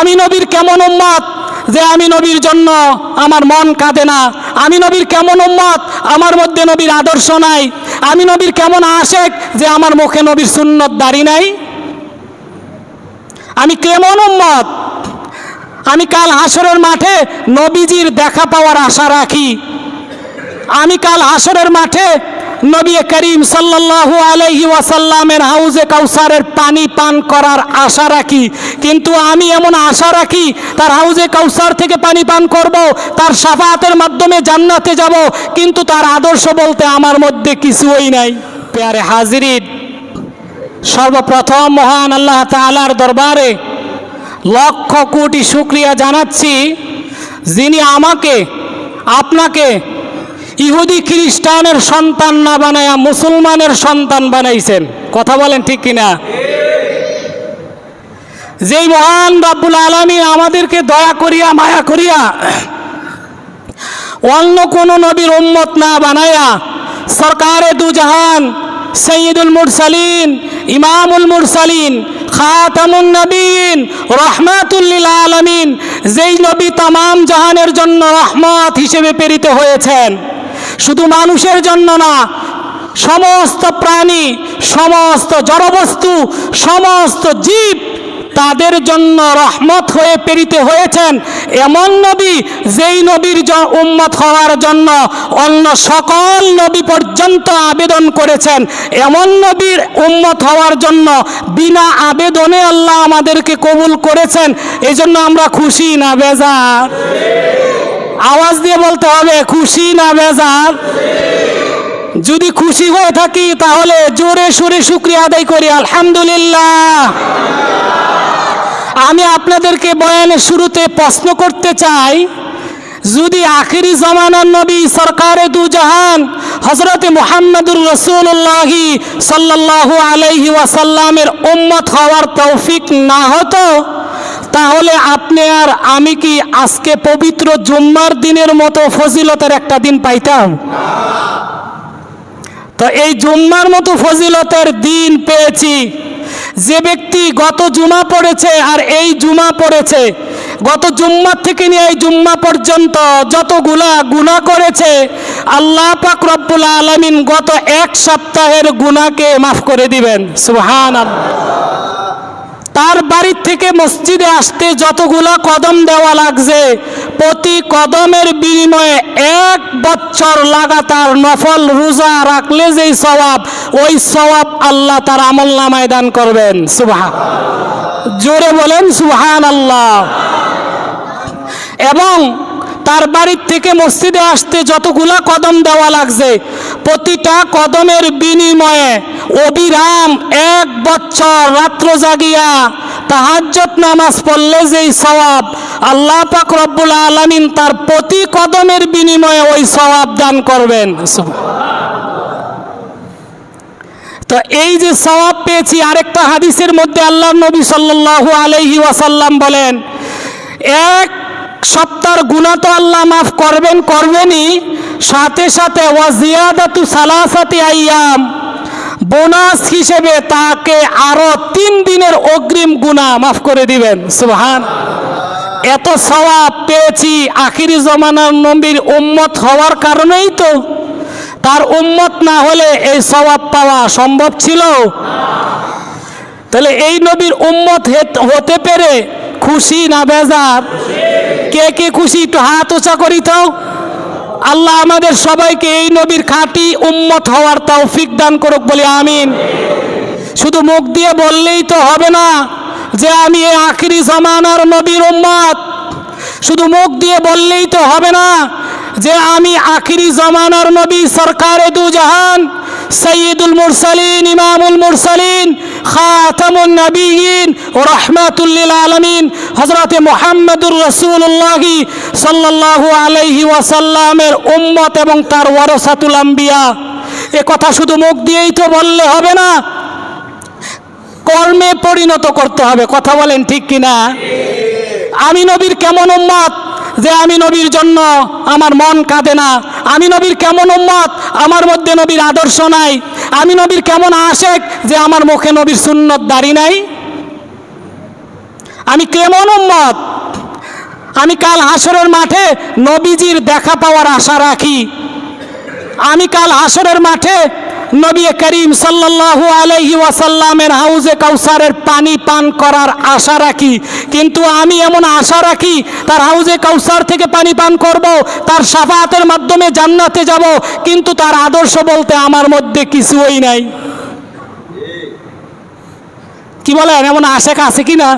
আমি নবীর কেমন উম্মত যে আমি নবীর জন্য আমার মন কাঁদে না? আমি নবীর কেমন উম্মত? আমার মধ্যে নবীর আদর্শ নাই। আমি নবীর কেমন আশেক যে আমার মুখে নবীর সুন্নত দাড়ি নাই? আমি কেমন উম্মত? আমি কাল হাসরের মাঠে নবীজির দেখা পাওয়ার আশা রাখি। আমি কাল হাসরের মাঠে নবী করিম সাল্লাল্লাহু আলাইহি ওয়াসাল্লামের হাউজে কাউসারের পানি পান করার আশা রাখি। কিন্তু আমি এমন আশা রাখি, তার হাউজে কাউসার থেকে পানি পান করব, তার সাফাতের মাধ্যমে জান্নাতে যাব, কিন্তু তার আদর্শ বলতে আমার মধ্যে কিছুই নাই। পেয়ারে হাজিরিন, সর্বপ্রথম মহান আল্লাহ তাআলার দরবারে লক্ষ কোটি শুক্রিয়া জানাচ্ছি যিনি আমাকে, আপনাকে ইহুদি খ্রিস্টানের সন্তান না বানায়া মুসলমানের সন্তান বানাইছেন। কথা বলেন ঠিক কিনা? যেই মহান রাব্বুল আলমী আমাদেরকে দয়া করিয়া, মায়া করিয়া অন্য কোনো নবীর উম্মত না বানায়া সরকারে দুজাহান, সৈয়দুল মুরসালিন, ইমামুল মুরসালিন, খাতামুন নবীন রহমাতুল্লিল আলমিন, যেই নবী তামাম জাহানের জন্য রহমত হিসেবে প্রেরিত হয়েছেন। শুধু মানুষের জন্য না, সমস্ত প্রাণী, সমস্ত জড়বস্তু, সমস্ত জীব তাদের জন্য রহমত হয়ে প্রেরিত হয়েছেন। এমন নবী যেই নবীর উম্মত হওয়ার জন্য অন্য সকল নবী পর্যন্ত আবেদন করেছেন। এমন নবীর উম্মত হওয়ার জন্য বিনা আবেদনে আল্লাহ আমাদেরকে কবুল করেছেন। এই জন্য আমরা খুশি না, বেজার। আওয়াজ দিয়ে বলতে হবে, খুশি না বেজার? যদি খুশি হয়ে থাকি, তাহলে জোরে সুরে শুক্রিয়া আদায় করি, আলহামদুলিল্লাহ। আমি আপনাদেরকে বয়ানের শুরুতে প্রশ্ন করতে চাই, যদি আখিরি জমানার নবী সরকারে দু জাহান হজরতে মোহাম্মদুর রসুল্লাহি সাল্লাল্লাহু আলাইহি ওয়াসাল্লামের উম্মত হওয়ার তৌফিক না হতো তাহলে আপনি আর আমি কি আজকে পবিত্র জুম্মার দিনের মতো ফজিলতের একটা দিন পাইতাম? তো এই জুম্মার মতো ফজিলতের দিন পেয়েছি। যে ব্যক্তি গত জুমা পড়েছে আর এই জুমা পড়েছে, গত জুম্মার থেকে নিয়ে এই জুম্মা পর্যন্ত যতগুলা গুণা করেছে, আল্লাহ পাক রব্বুল আলমিন গত এক সপ্তাহের গুণাকে মাফ করে দিবেন। সুহান তার বাড়ির থেকে মসজিদে আসতে যতগুলা কদম দেওয়া লাগছে, প্রতি কদমের বিনিময়ে এক বছর লাগাতার নফল রোজা রাখলে যেই সওয়াব, ওই সওয়াব আল্লাহ তার আমল নামায় দান করবেন। সুবহান জোরে বলেন সুহান আল্লাহ এবং তার বাড়ির থেকে মসজিদে আসতে যতগুলা কদম দেওয়া লাগছে, প্রতিটা কদমের বিনিময়ে অবিরাম এক বছর রাত্র জাগিয়া তাহাজ্জত নামাজ পড়লে যেই সওয়াব, আল্লাহ পাক রব্বুল আলামিন তার প্রতি কদমের বিনিময়ে ওই সওয়াব দান করবেন। তো এই যে সওয়াব পেয়েছি, আরেকটা হাদিসের মধ্যে আল্লাহ নবী সাল্লাল্লাহু আলাইহি ওয়াসাল্লাম বলেন, এক সপ্তাহের গুণা তো আল্লাহ মাফ করবেন, করবেনই, সাথে সাথে ওয়াজিয়াদাতু সালাসাতি আইয়াম বোনাস হিসেবে তাকে আরও তিন দিনের অগ্রিম গুণা মাফ করে দিবেন। সুবহান। এত সওয়াব পেয়েছি আখিরি জমানার নবীর উম্মত হওয়ার কারণেই তো। তার উম্মত না হলে এই সওয়াব পাওয়া সম্ভব ছিল। তাহলে এই নবীর উম্মত হতে পেরে খুশি না বেজার? কে কে খুশি? একটু হাত উঁচা করি তো। আল্লাহ আমাদের সবাইকে এই নবীর খাঁটি উম্মত হওয়ার তৌফিক দান করুক বলে আমিন। শুধু মুখ দিয়ে বললেই তো হবে না যে আমি এই আখিরি জামানার নবীর উম্মত। শুধু মুখ দিয়ে বললেই তো হবে না যে আমি আখিরি জামানার নবী সরকারে দু জাহান সৈয়দুল মুরসালিন, ইমামুল মুরসালিন খাতামুন নবীন ও রহমাতুল্লিল আলমিন। হজরতে মোহাম্মদুর রসুল্লাহি সাল্লাল্লাহু আলাইহি ওয়াসাল্লামের উম্মত এবং তার ওয়ারসাতুল আম্বিয়া। এ কথা শুধু মুখ দিয়েই তো বললে হবে না, কর্মে পরিণত করতে হবে। কথা বলেন ঠিক কিনা? আমি নবীর কেমন উম্মত যে আমি নবীর জন্য আমার মন কাঁদে না? আমি নবীর কেমন উম্মত? আমার মধ্যে নবীর আদর্শ নাই। আমি নবীর কেমন আশেক যে আমার মুখে নবীর সুন্নত দাড়ি নাই? আমি কেমন উম্মত? আমি কাল হাসরের মাঠে নবীজির দেখা পাওয়ার আশা রাখি। আমি কাল হাসরের মাঠে নবী করিম সাল্লাল্লাহু আলাইহি ওয়াসাল্লামের হাউজে কাউসারের পানি পান করার আশা রাখি। কিন্তু আমি এমন আশা রাখি, তার হাউজে কাউসার থেকে পানি পান করব, তার সাফাতের মাধ্যমে জান্নাতে যাব, কিন্তু তার আদর্শ বলতে আমার মধ্যে কিছুই নাই। কি বলেন, এমন আশেক আছে কি না